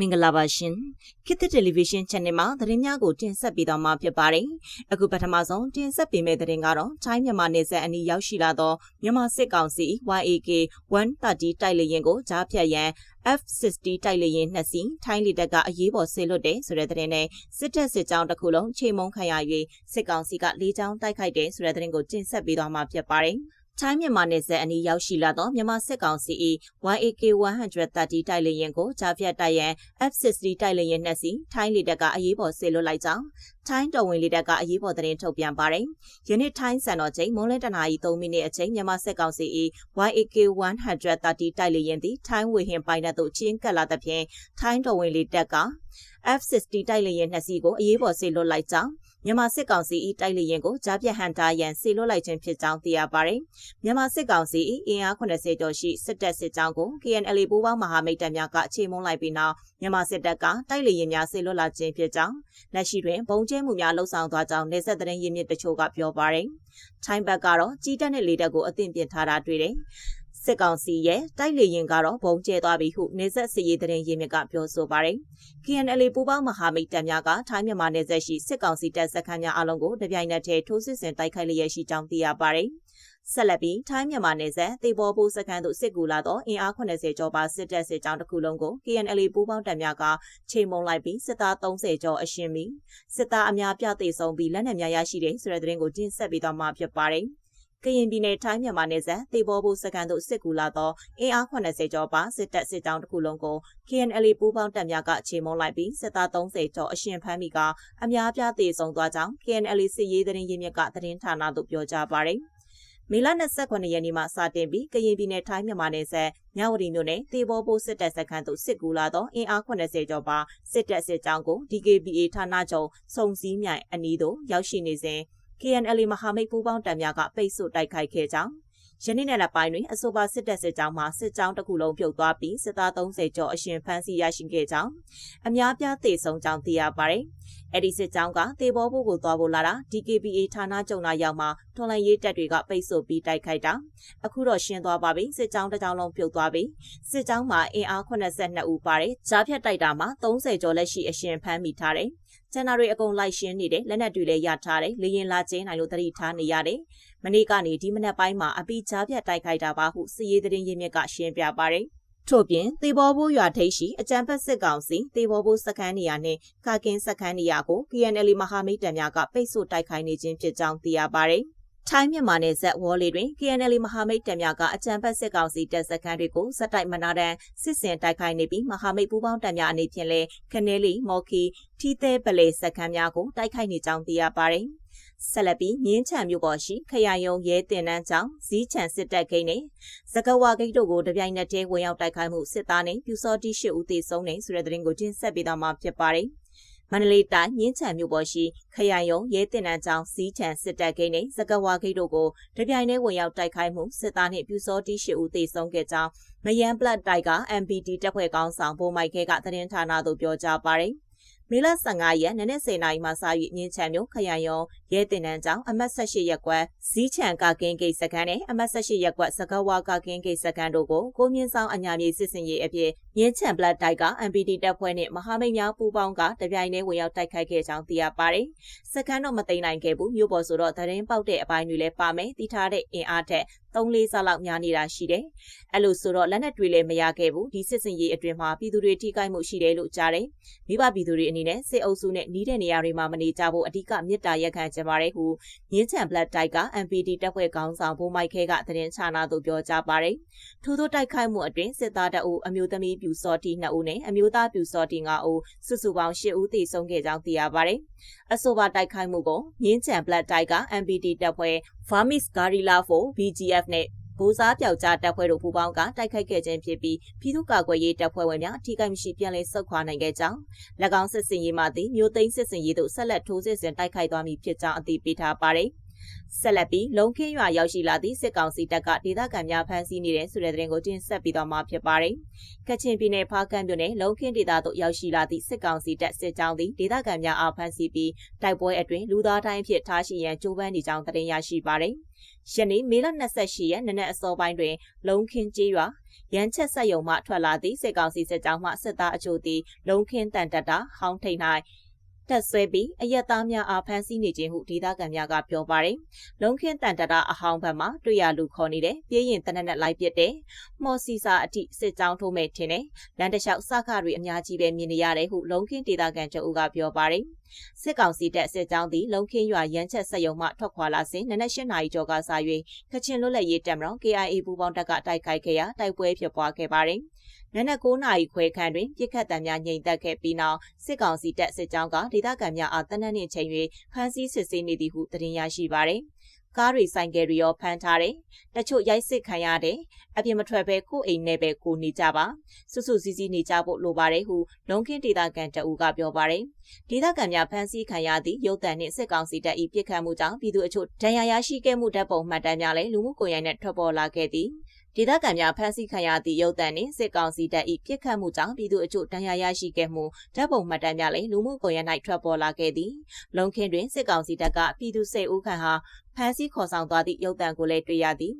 မင်္ဂလာပါရှင်ခေတ်သစ်တယ်လီဗီရှင်း channel မှာသတင်းများကိုတင်ဆက်ပေးသွားမှာဖြစ်ပါတယ်အခုပထမဆုံးတင်ဆက်ပေးမယ့်သတင်းကတော့ချိုင်းမြန်မာနယ်စပ်အနီးရောက်ရှိလာသောမြန်မာစစ်ကောင်စီ YAK 130တိုက်လေယာဉ်ကိုကြားဖြတ်ရန် F60 တိုက်လေယာဉ်နှစ်စီးထိုင်းလေတပ်ကအရေးပေါ်ဆေလွတ်တယ်ဆိုတဲ့သတင်းနဲ့စစ်တပ်စစ်ကြောင်းတစ်ခုလုံးချိန်မုံခံရ၍စစ်ကောင်စီကလေကြောင်းတိုက်ခိုက်တယ်ဆိုတဲ့သတင်းကိုတင်ဆက်ပေးသွားမှာဖြစ်ပါတယ် ထိုင်းမြန်မာနယ်စပ်အနီးရောက်ရှိလာသောမြန်မာစစ်ကောင်စီ၏ YAK 130တိုက်လေယာဉ်ကိုကြားဖြတ်တိုက်ရန် F60 တိုက်လေယာဉ်နှစ်စီးထိုင်းလေတပ်ကအရေးပေါ်ဆေလွတ်လိုက်ကြောင်းထိုင်းတော်ဝင်လေတပ်ကအရေးပေါ်သတင်းထုတ်ပြန်ပါတယ်။ယနေ့ထိုင်းစံတော်ချိန်မွန်းလယ်တနာရီ3မိနစ်အချိန်မြန်မာစစ်ကောင်စီ၏ YAK 130တိုက်လေယာဉ်သည်ထိုင်းဝေဟင်ပိုင်နက်သို့ချင်းကပ်လာသဖြင့်ထိုင်းတော်ဝင်လေတပ်က F60 တိုက်လေယာဉ်နှစ်စီးကိုအရေးပေါ်ဆေလွတ်လိုက်ကြောင်း မြန်မာစစ်ကောင်စီ၏တိုက်လေယာဉ်ကိုကြားပြတ်ဟန်တာရန်ဆေလွတ်လိုက်ခြင်းဖြစ်ကြောင်းသိရပါတယ်။မြန်မာစစ်ကောင်စီ၏အင်အား80ကျော်ရှိစစ်တပ်စစ်ကြောင်းကို KNL ပူးပေါင်းမဟာမိတ်တပ်များကအခြေမုံလိုက်ပြီးနောက်မြန်မာစစ်တပ်ကတိုက်လေယာဉ်များဆေလွတ်လာခြင်းဖြစ်ကြောင်းလက်ရှိတွင်ပုံကျဲမှုများလှုံ့ဆော်သွားကြောင်းနေဆက်သတင်းရင်းမြစ်တချို့ကပြောပါတယ်။ထိုင်းဘက်ကတော့ကြီးတက်တဲ့လေတပ်ကိုအသင့်ပြင်ထားတာတွေ့တယ်။ စစ်ကောင်စီရဲ့တိုက်လေရင်ကတော့ဘုံကျဲသွားပြီဟုနေဆက်စီရေးတဲ့ရင်းမြစ်ကပြောဆိုပါတယ်။ KNL ပူးပေါင်းမဟာမိတ်တပ်များကထိုင်းမြန်မာနယ်စပ်ရှိစစ်ကောင်စီတပ်စခန်းများအလုံးကိုတပြိုင်နက်တည်းထိုးစစ်ဆင်တိုက်ခိုက်လျက်ရှိကြောင်းသိရပါတယ်။ဆက်လက်ပြီးထိုင်းမြန်မာနယ်စပ်တေဘောဘူစခန်းသို့စစ်ကူလာသောအင်အား80ကျော်ပါစစ်တပ်စစ်ကြောင်းတစ်ခုလုံးကို KNL ပူးပေါင်းတပ်များကချိန်မုံလိုက်ပြီးစစ်သား30ကျော်အရှင်ပြီးစစ်သားအများပြသိဆုံးပြီးလက်နက်များရရှိတဲ့ဆိုတဲ့သတင်းကိုတင်ဆက်ပေးသွားမှာဖြစ်ပါတယ်။ ကရင်ပြည်နယ်ထိုင်းမြန်မာနယ်စပ်တေဘောဘူစကန်သို့စစ်ကူလာသောအင်အား80ကျော်ပါစစ်တပ်စစ်ကြောင်းတစ်ခုလုံးကို KNL ပူးပေါင်းတပ်များကခြေမုံလိုက်ပြီးစစ်သား30ကျော်အရှင်ဖမ်းမိကအများပြားသေဆုံးသွားကြောင်း KNL စစ်ရေးသတင်းရင်းမြစ်ကသတင်းဌာနသို့ပြောကြားပါရယ်မေလ29ရက်နေ့မှစတင်ပြီးကရင်ပြည်နယ်ထိုင်းမြန်မာနယ်စပ်မြဝတီမြို့နယ်တေဘောပိုးစစ်တပ်စခန်းသို့စစ်ကူလာသောအင်အား80ကျော်ပါစစ်တပ်စစ်ကြောင်းကို DKBA ဌာနချုပ်စုံစည်းမြိုင်အနီးသို့ရောက်ရှိနေစဉ် KNL မဟာမိတ်ပူးပေါင်းတပ်များကပိတ်ဆို့တိုက်ခိုက်ခဲ့ကြောင်းယနေ့နေ့လက်ပိုင်းတွင်အဆိုပါစစ်တပ်စစ်ကြောင်းမှစစ်ကြောင်းတစ်ခုလုံးပြုတ်သွားပြီးစစ်သား30ကျော်အရှင်ဖမ်းဆီးရရှိခဲ့ကြောင်းအများပြားသေဆုံးကြောင်းသိရပါတယ်။အဲ့ဒီစစ်ကြောင်းကတေဘောဖို့ကိုသွားဖို့လာတာ DKBA ဌာနချုပ်နာရောက်မှထွန်လိုင်းရေးတပ်တွေကပိတ်ဆို့ပြီးတိုက်ခိုက်တာအခုတော့ရှင်းသွားပါပြီစစ်ကြောင်းတစ်ကြောင်းလုံးပြုတ်သွားပြီစစ်ကြောင်းမှာအင်အား82ဦးပါတယ်ကြားဖြတ်တိုက်တာမှာ30ကျော်လက်ရှိအရှင်ဖမ်းမိထားတယ် ကျန်တာတွေအကုန်လိုက်ရှင်းနေတယ်လက်နက်တွေလည်းရထားတယ်လေရင်လာကျင်းနိုင်လို့တတိထားနေရတယ်မနေ့ကနေဒီမနက်ပိုင်းမှာအပီချားပြတ်တိုက်ခိုက်တာပါဟုစစ်ရေးသတင်းရင်းမြစ်ကရှင်းပြပါတယ်ထို့ပြင်သေဘောဘိုးရွာထိပ်ရှိအကြံဖက်စစ်ကောင်စီသေဘောဘိုးစခန်းနေရာနှင့်ကာကင်းစခန်းနေရာကို KNL မဟာမိတ်တပ်များကပိတ်ဆို့တိုက်ခိုက်နေခြင်းဖြစ်ကြောင်းသိရပါတယ်။ ထိုင်းမြန်မာနယ်စပ်ဝေါ်လီတွင် KNL မဟာမိတ်တပ်များကအကြံဖက်စစ်ကောင်စီတပ်စခန်းတွေကိုစက်တိုက်မနာတန်စစ်စင်တိုက်ခိုက်နေပြီးမဟာမိတ်ပူးပေါင်းတပ်များအနေဖြင့်လည်းခနဲလီမော်ခီထီသဲပလေစခန်းများကိုတိုက်ခိုက်နေကြောင်းသိရပါတယ်။ဆက်လက်ပြီးမြင်းချံမြို့ပေါ်ရှိခရိုင်ယုံရဲတင်နန်းကျောင်းဇီးချံစစ်တပ်ဂိတ်နဲ့စကဝါဂိတ်တို့ကိုတပြိုင်နက်တည်းဝင်ရောက်တိုက်ခိုက်မှုစစ်သားနဲ့ပြူစောတိရှိဦးသေဆုံးနေဆိုတဲ့သတင်းကိုတင်ဆက်ပေးသွားမှာဖြစ်ပါတယ်။ မန္တလေးတိုင်းမြင်းချံမြို့ပေါ်ရှိခရိုင်ယုံရဲတင်နန်းကျောင်းဇီးချံစစ်တပ်ဂိတ်နဲ့စကဝါဂိတ်တို့ကိုတပြိုင်တည်းဝင်ရောက်တိုက်ခိုက်မှုစစ်သားနဲ့ပြူစောတိရှိဦးသေဆုံးခဲ့ကြောင်းမယန်းပလတ်တိုက်က MPD တပ်ဖွဲ့ကောင်းဆောင်ဗိုလ်မိုက်ခဲကသတင်းဌာနသို့ပြောကြားပါတယ်။မေလ15ရက်နေ့နဲ့10နာရီမှစ၍မြင်းချံမြို့ခရိုင်ရုံရဲတင်တန်းကျောင်းအမှတ်18ရပ်ကွက်ဇီးချံကကင်းဂိတ်စကန်နဲ့အမှတ်18ရပ်ကွက်စကဝါကကင်းဂိတ်စကန်တို့ကိုကိုမြင့်ဆောင်အညာမြေစစ်စင်ရေးအဖြစ်မြင်းချံပလက်တိုက်က MPD တပ်ဖွဲ့နဲ့မဟာမိတ်များပူးပေါင်းကတပြိုင်တည်းဝင်ရောက်တိုက်ခိုက်ခဲ့ကြောင်းသိရပါတယ်။စကန်တော့မသိမ်းနိုင်ခဲ့ဘူးမြို့ပေါ်ဆိုတော့သတင်းပေါက်တဲ့အပိုင်းတွေလည်းပါမယ်။တည်ထားတဲ့အင်အားထက်3-4ဆလောက်များနေတာရှိတယ်။အဲ့လိုဆိုတော့လက်နက်တွေလည်းမရခဲ့ဘူးဒီစစ်စင်ရေးအတွင်းမှာပြည်သူတွေထိခိုက်မှုရှိတယ်လို့ကြားတယ်။မိဘပြည်သူတွေအနေနဲ့စစ်အုပ်စုနဲ့နှီးတဲ့နေရာတွေမှာမနေကြဖို့အဓိကမြစ်တာရက်ခံကြပါတယ်ဟုမြင်းချံဘလက်တိုက်က MPD တပ်ဖွဲ့ခေါင်းဆောင်ဘိုးမိုက်ခဲကသတင်းချာနာသို့ပြောကြားပါတယ်။ထို့သောတိုက်ခိုက်မှုအတွင်းစစ်သားတအုပ်အမျိုးသမီးပြူစောတီ2ဦးနဲ့အမျိုးသားပြူစောတီ5ဦးစုစုပေါင်း10ဦးသေဆုံးခဲ့ကြောင်းသိရပါတယ်။အဆိုပါတိုက်ခိုက်မှုကိုမြင်းချံဘလက်တိုက်က MPD တပ်ဖွဲ့ Vermis Guerrilla 4 BGF နဲ့ ဗိုလ်စားပြောက်ကြားတပ်ဖွဲ့တို့ပူးပေါင်းကတိုက်ခိုက်ခဲ့ခြင်းဖြစ်ပြီးပြည်သူ့ကာကွယ်ရေးတပ်ဖွဲ့ဝင်များထိခိုက်မရှိပြန်လည်ဆုတ်ခွာနိုင်ခဲ့ကြောင်း၎င်းစစ်စင်ရေးမှသည်မြို့သိမ်းစစ်စင်ရေးသို့ဆက်လက်ထိုးစစ်ဆင်တိုက်ခိုက်သွားမည်ဖြစ်ကြောင်းအသိပေးထားပါတယ်။ ဆက်လက်ပြီးလုံခင်းရွာရောက်ရှိလာသည့်စစ်ကောင်စီတပ်ကဒေသခံများဖမ်းဆီးနေတဲ့ဆိုတဲ့သတင်းကိုတင်ဆက်ပြီးတော့မှဖြစ်ပါတယ်။ကချင်ပြည်နယ်ဖားကန့်မြို့နယ်လုံခင်းဒေသသို့ရောက်ရှိလာသည့်စစ်ကောင်စီတပ်စစ်ကြောင်းသည်ဒေသခံများအားဖမ်းဆီးပြီးတိုက်ပွဲအတွင်းလူသားတိုင်းဖြစ်ထားရှိရန်ကြိုးပမ်းနေကြောင်းသတင်းရရှိပါတယ်။ယနေ့မေလ28ရက်နေ့နက်အစောပိုင်းတွင် လုံခင်းကျေးရွာရန်ချက်ဆက်ယုံမှထွက်လာသည့်စစ်ကောင်စီစစ်ကြောင်းမှစစ်သားအချို့သည်လုံခင်းတန်တတာဟောင်းထိန်၌ တက်ဆွဲပြီးအရက်သားများအားဖမ်းဆီးနေခြင်းဟုဒေသခံများကပြောပါတယ်။လုံခင်းတန်တတာအဟောင်းဘက်မှတွေ့ရလူခေါ်နေတယ်။ပြေးရင်တနက်နဲ့လိုက်ပစ်တယ်။မော်စီစာအထိစစ်ကြောင်းထိုးမဲ့ထင်တယ်။လမ်းတစ်လျှောက်စခတွေအများကြီးပဲမြင်နေရတယ်ဟုလုံခင်းဒေသခံချုပ်ဦးကပြောပါတယ်။စစ်ကောင်စီတပ်စစ်ကြောင်းသည်လုံခင်းရွာရန်ချက်ဆက်ယုံမှထွက်ခွာလာစဉ်နနက်၈နာရီကျော်ကစ၍ကချင်လွတ်လပ်ရေးတပ်မတော် KIA ပူးပေါင်းတပ်ကတိုက်ခိုက်ခဲ့ရာတိုက်ပွဲဖြစ်ပွားခဲ့ပါတယ်။ နနက်9နာရီခွဲခန့်တွင်ပြစ်ခတ်တံများငြိမ်သက်ခဲ့ပြီးနောက်စစ်ကောင်စီတပ်စစ်ကြောင်းကဒေသခံများအားတနက်နှင့်ချိန်၍ဖမ်းဆီးစစ်ဆေးနေသည်ဟုသတင်းရရှိပါသည်ကားတွေဆိုင်ကယ်တွေရောဖမ်းထားတယ်။တချို့ရိုက်စစ်ခံရတယ်။အပြင်မထွက်ဘဲကိုအိမ်နဲ့ပဲကိုနေကြပါ။စွစွစည်းစည်းနေကြဖို့လိုပါတယ်ဟုလုံခင်းဒေသခံတအူကပြောပါတယ်။ဒေသခံများဖမ်းဆီးခံရသည့်ရုပ်တံနှင့်စစ်ကောင်စီတပ်၏ပြစ်ခတ်မှုကြောင့်ပြည်သူအချို့ဒဏ်ရာရရှိခဲ့မှုဓာတ်ပုံမှတ်တမ်းများလည်းလူမှုကွန်ရက်နဲ့ထွက်ပေါ်လာခဲ့သည်။ ဒေသခံများဖမ်းဆီးခံရသည့်ရုပ်သံနှင့်စစ်ကောင်စီတပ်၏ပြစ်ခတ်မှုကြောင့်ပြည်သူအချို့ဒဏ်ရာရရှိခဲ့မှုဓာတ်ပုံမှတ်တမ်းများလည်းလူမှုကွန်ရက်၌ထွက်ပေါ်လာခဲ့သည်လုံခင်းတွင်စစ်ကောင်စီတပ်ကပြည်သူစိတ်ဦးခန့်ဟာဖမ်းဆီးခေါ်ဆောင်သွားသည့်ရုပ်သံကိုလည်းတွေ့ရသည်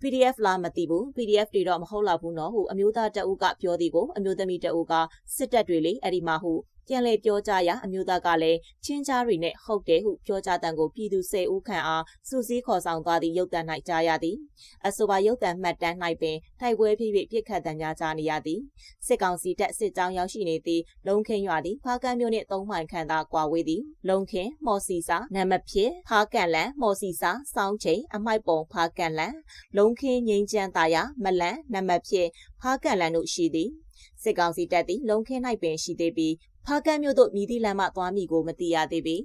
PDF လာမသိဘူး PDF တွေတော့မဟုတ်တော့ဘူးနော်ဟုအမျိုးသားတအုပ်ကပြောသည်ကိုအမျိုးသမီးတအုပ်ကစစ်တပ်တွေလေအဲ့ဒီမှာဟု ပြန်လည်ပြောကြားရာအမျိုးသားကလည်းချင်းကြားတွေနဲ့ဟုတ်တယ်ဟုပြောကြားတံကိုပြည်သူ၁၀ဦးခန့်အားစူးစီးခေါ်ဆောင်သွားသည့်ရုပ်တံ၌ကြားရသည်အဆိုပါရုပ်တံမှတ်တမ်း၌ပင်တိုက်ပွဲဖြစ်၍ပြစ်ခတ်တံများကြားနေရသည်စစ်ကောင်စီတပ်စစ်ကြောင်းရောက်ရှိနေသည့်လုံခင်းရွာသည်ဖားကန်းမြို့နှင့်သုံးမိုင်ခန့်သာကွာဝေးသည်လုံခင်းမော်စီစာနံမဖြစ်ဖားကန်လန်မော်စီစာစောင်းချိန်အမိုက်ပုံဖားကန်လန်လုံခင်းငိမ့်ချမ်းသာယာမလန်နံမဖြစ်ဖားကန်လန်တို့ရှိသည်စစ်ကောင်စီတပ်သည်လုံခင်း၌ပင်ရှိသေးပြီး ဖားကန်းမြို့သို့မြည်သည့်လမ်းမှသွားမိကိုမသိရသေးပေ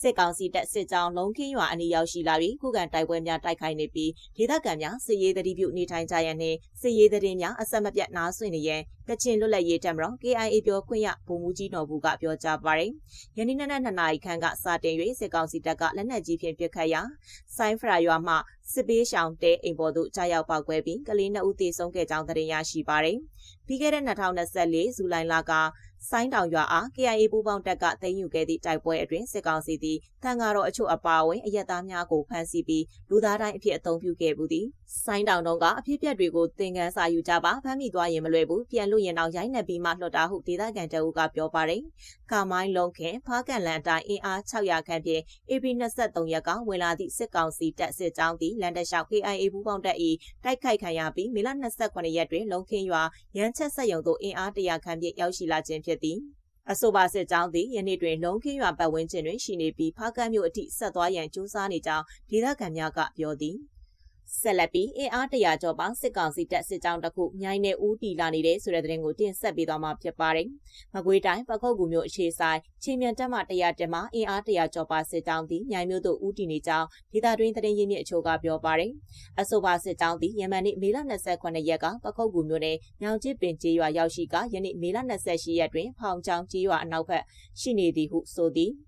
စစ်ကောင်စီတပ်စစ်ကြောင်းလုံးခင်းရွာအနီးရောက်ရှိလာပြီးခုခံတိုက်ပွဲများတိုက်ခိုက်နေပြီးဒေသခံများစစ်ရေးတတိပြုနေထိုင်ကြရန်နှင့်စစ်ရေးသတင်းများအဆက်မပြတ်နားဆွင့်နေရန်ကချင်လွတ်လပ်ရေးတပ်မတော် KIA ပြောခွင့်ရဗိုလ်မှူးကြီးတော်ဘူးကပြောကြားပါတယ်။ယနေ့နက်2နာရီခန့်ကစတင်၍စစ်ကောင်စီတပ်ကလက်နက်ကြီးဖြင့်ပစ်ခတ်ရာဆိုင်းဖရာရွာမှစစ်ပေးရှောင်တဲအိမ်ပေါ်သို့ကြားရောက်ပောက်ကွဲပြီးကလေး2ဦးသေဆုံးခဲ့ကြောင်းသတင်းရရှိပါတယ်။ပြီးခဲ့တဲ့2024ဇူလိုင်လက ဆိုင်းတောင်ရွာအား KIA ပူးပေါင်းတပ်ကသိမ်းယူခဲ့သည့်တိုက်ပွဲအတွင်းစစ်ကောင်စီသည်တန်ဃာတော်အချို့အပါအဝင်အရက်သားများကိုဖမ်းဆီးပြီးလူသားတိုင်းအဖြစ်အသုံးပြုခဲ့မှုသည် ဆိုင်းတောင်တုံးကအဖြစ်ပြက်တွေကိုသင်ခန်းစာယူကြပါဖမ်းမိသွားရင်မလွယ်ဘူးပြန်လို့ရင်တော့ရိုင်းနှက်ပြီးမှလွှတ်တာဟုဒေသခံတအုပ်ကပြောပါတယ်။ကာမိုင်းလုံးခင်ဖားကန်လန်အတိုင်းအင်အား600ခန့်ဖြင့် AP 23ရက်ကဝင်လာသည့်စစ်ကောင်စီတပ်စစ်ကြောင်းသည်လန်ဒလျှောက် KIA ပူးပေါင်းတပ်၏တိုက်ခိုက်ခံရပြီးမေလ28ရက်တွင်လုံခင်းရွာရန်ချက်ဆက်ယုံသို့အင်အား100ခန့်ဖြင့်ရောက်ရှိလာခြင်းဖြစ်သည်အဆိုပါစစ်ကြောင်းသည်ယနေ့တွင်လုံးခင်းရွာပတ်ဝန်းကျင်တွင်ရှိနေပြီးဖားကန့်မြို့အထိဆက်သွားရန်ကြိုးစားနေကြောင်းဒေသခံများကပြောသည်။ ဆက်လက်ပြီးအင်အားတရာကျော်ပေါင်းစစ်ကောင်စီတပ်စစ်ကြောင်းတစ်ခုမြိုင်းနေဦးတီလာနေတဲ့ဆိုတဲ့သတင်းကိုတင်ဆက်ပေးသွားမှာဖြစ်ပါတယ်။မကွေးတိုင်းပခုတ်ကူမျိုးအခြေဆိုင်ချင်းမြန်တပ်မှတရားတက်မှအင်အားတရာကျော်ပါစစ်ကြောင်းသည်မြိုင်းမျိုးတို့ဦးတီနေကြောင်းဒေသတွင်းသတင်းရင်းမြစ်အချို့ကပြောပါတယ်။အဆိုပါစစ်ကြောင်းသည်ယမန်နေ့မေလ28ရက်ကပခုတ်ကူမျိုးနယ်ညောင်ကျစ်ပင်ကျေးရွာရောက်ရှိကယနေ့မေလ28ရက်တွင်ဖောင်ချောင်းကျေးရွာအနောက်ဘက်ရှိနေသည်ဟုဆိုသည်။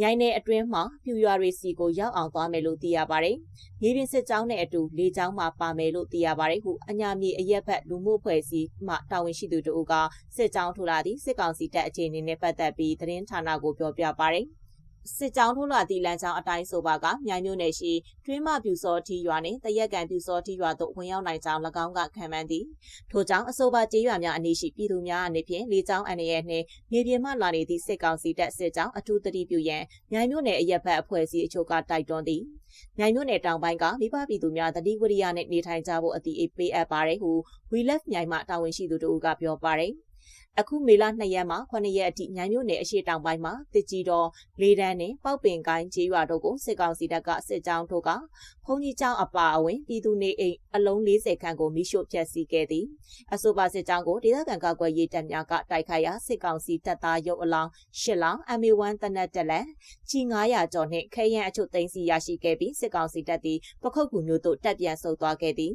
မြိုင်နယ်အတွင်းမှာပြူရွာတွေစီကိုရောက်အောင်သွားမယ်လို့သိရပါတယ်။မြေပြင်စစ်ကြောင်းနဲ့အတူလေကြောင်းမှာပါမယ်လို့သိရပါတယ်ဟုအညာမြေအရက်ဘက်လူမှုဖွဲ့စည်းမှတာဝန်ရှိသူတို့ကစစ်ကြောင်းထိုးလာသည့်စစ်ကောင်စီတပ်အခြေအနေနဲ့ပတ်သက်ပြီးသတင်းဌာနကိုပြောပြပါတယ်။ စစ်ကြောင်းထိုးလာသည့်လမ်းကြောင်းအတိုင်းဆိုပါကမြိုင်မြို့နယ်ရှိတွင်းမပြူစောထီရွာနှင့်တရက်ကန်ပြူစောထီရွာသို့ဝင်ရောက်နိုင်ကြောင်း၎င်းကခံမှန်းသည်ထို့ကြောင့်အဆိုပါကျေးရွာများအနီးရှိပြည်သူများအနေဖြင့်လေကြောင်းအန္တရာယ်နှင့်မြေပြင်မှလာနေသည့်စစ်ကောင်စီတပ်စစ်ကြောင်းအထူးတတိပြုရန်မြိုင်မြို့နယ်အရက်ဘက်အဖွဲ့အစည်းအချို့ကတိုက်တွန်းသည်မြိုင်မြို့နယ်တောင်ပိုင်းကမိဘပြည်သူများတတိဝရိယနှင့်နေထိုင်ကြဖို့အတိအပေးအပ်ပါတယ်ဟု We Left မြိုင်မှတာဝန်ရှိသူတို့ကပြောပါတယ်။ အခုမေလ2ရက်မှ9ရက်အထိညိုင်မြို့နယ်အရှိတောင်ပိုင်းမှာတစ်ကြီးတော်လေးတန်းနဲ့ပောက်ပင်ကိုင်းကျေးရွာတို့ကိုစစ်ကောင်စီတပ်ကစစ်ကြောင်းထိုးကဘုံကြီးကျောင်းအပါအဝင်ပြည်သူနေအိမ်အလုံး40ခန့်ကိုမိရှို့ဖျက်ဆီးခဲ့သည်အဆိုပါစစ်ကြောင်းကိုဒေသခံကာကွယ်ရေးတပ်များကတိုက်ခိုက်ရာစစ်ကောင်စီတပ်သားရုပ်အလောင်း၈လောင်း MA1 တနက်တက်လက်ကြီး900ကျော်နှင့်ခဲယံအချုပ်သိမ်းစီရရှိခဲ့ပြီးစစ်ကောင်စီတပ်သည်ပခုတ်ကူမျိုးတို့တပ်ပြန်ဆုတ်သွားခဲ့သည်